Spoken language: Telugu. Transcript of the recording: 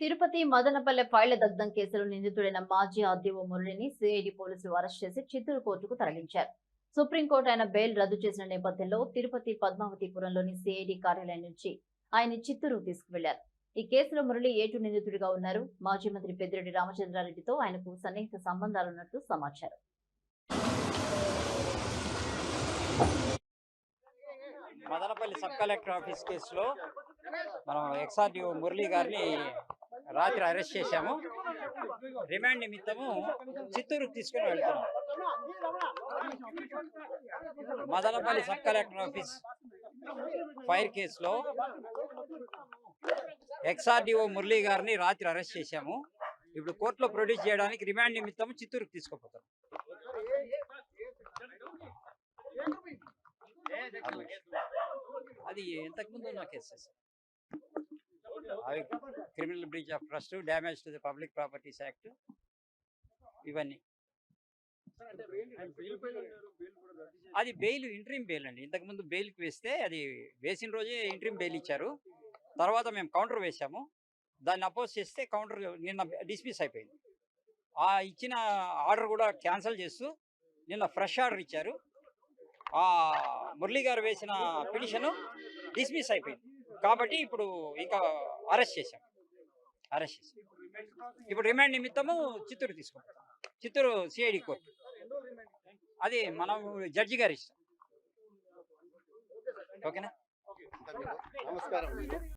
తిరుపతి మదనపల్లె ఫైళ్ళ దగ్ధం కేసులో నిందితుడైన మాజీ ఆర్డీఓ మురళిని సిఐడి పోలీసులు అరెస్ట్ చేసి చిత్తూరు కోర్టుకు తరలించారు. సుప్రీంకోర్టు ఆయన బెయిల్ రద్దు చేసిన నేపథ్యంలో తిరుపతి పద్మావతిపురంలోని సిఐడి కార్యాలయం నుంచి ఆయన చిత్తూరు తీసుకువెళ్ళారు. ఈ కేసులో మురళి ఏటు నిందితుడిగా ఉన్నారు. మాజీ మంత్రి పెద్దిరెడ్డి రామచంద్రారెడ్డితో ఆయనకు సన్నిహిత సంబంధాలున్నట్లు సమాచారం. మదనపల్లి సబ్ కలెక్టర్ ఆఫీస్ కేసులో మనం ఎక్స్ఆర్డిఓ మురళి గారిని రాత్రి అరెస్ట్ చేశాము. రిమాండ్ నిమిత్తము చిత్తూరుకు తీసుకుని వెళ్తున్నాం. Madanapalle sub collector office fire కేసులో ఎక్స్ఆర్డిఓ మురళీ గారిని రాత్రి అరెస్ట్ చేశాము. ఇప్పుడు కోర్టులో ప్రొడ్యూస్ చేయడానికి రిమాండ్ నిమిత్తం చిత్తూరుకు తీసుకుపోతాం అది ఎంతకు ముందు ఉన్న కేసెస్ అవి criminal breach of trust damage to the public properties act ఇవన్నీ. అది బెయిల్ ఇంట్రీమ్ బెయిల్ అండి. ఇంతకుముందు బెయిల్కి వేస్తే అది వేసిన రోజే ఇంట్రీమ్ బెయిల్ ఇచ్చారు. తర్వాత మేము కౌంటర్ వేశాము. దాన్ని అపోజ్ చేస్తే కౌంటర్ నిన్న డిస్మిస్ అయిపోయింది. ఆ ఇచ్చిన ఆర్డర్ కూడా క్యాన్సిల్ చేస్తూ నిన్న ఫ్రెష్ ఆర్డర్ ఇచ్చారు. ఆ మురళీ గారు వేసిన పిటిషన్ డిస్మిస్ అయిపోయింది. కాబట్టి ఇప్పుడు ఇంకా అరెస్ట్ చేశాం. అరెస్ట్ చేశాం. ఇప్పుడు రిమాండ్ నిమిత్తము చిత్తూరు తీసుకుంటాం. చిత్తూరు సిఐడి కోర్టు అది మనం జడ్జి గారి ఇష్టం. ఓకేనా నమస్కారం.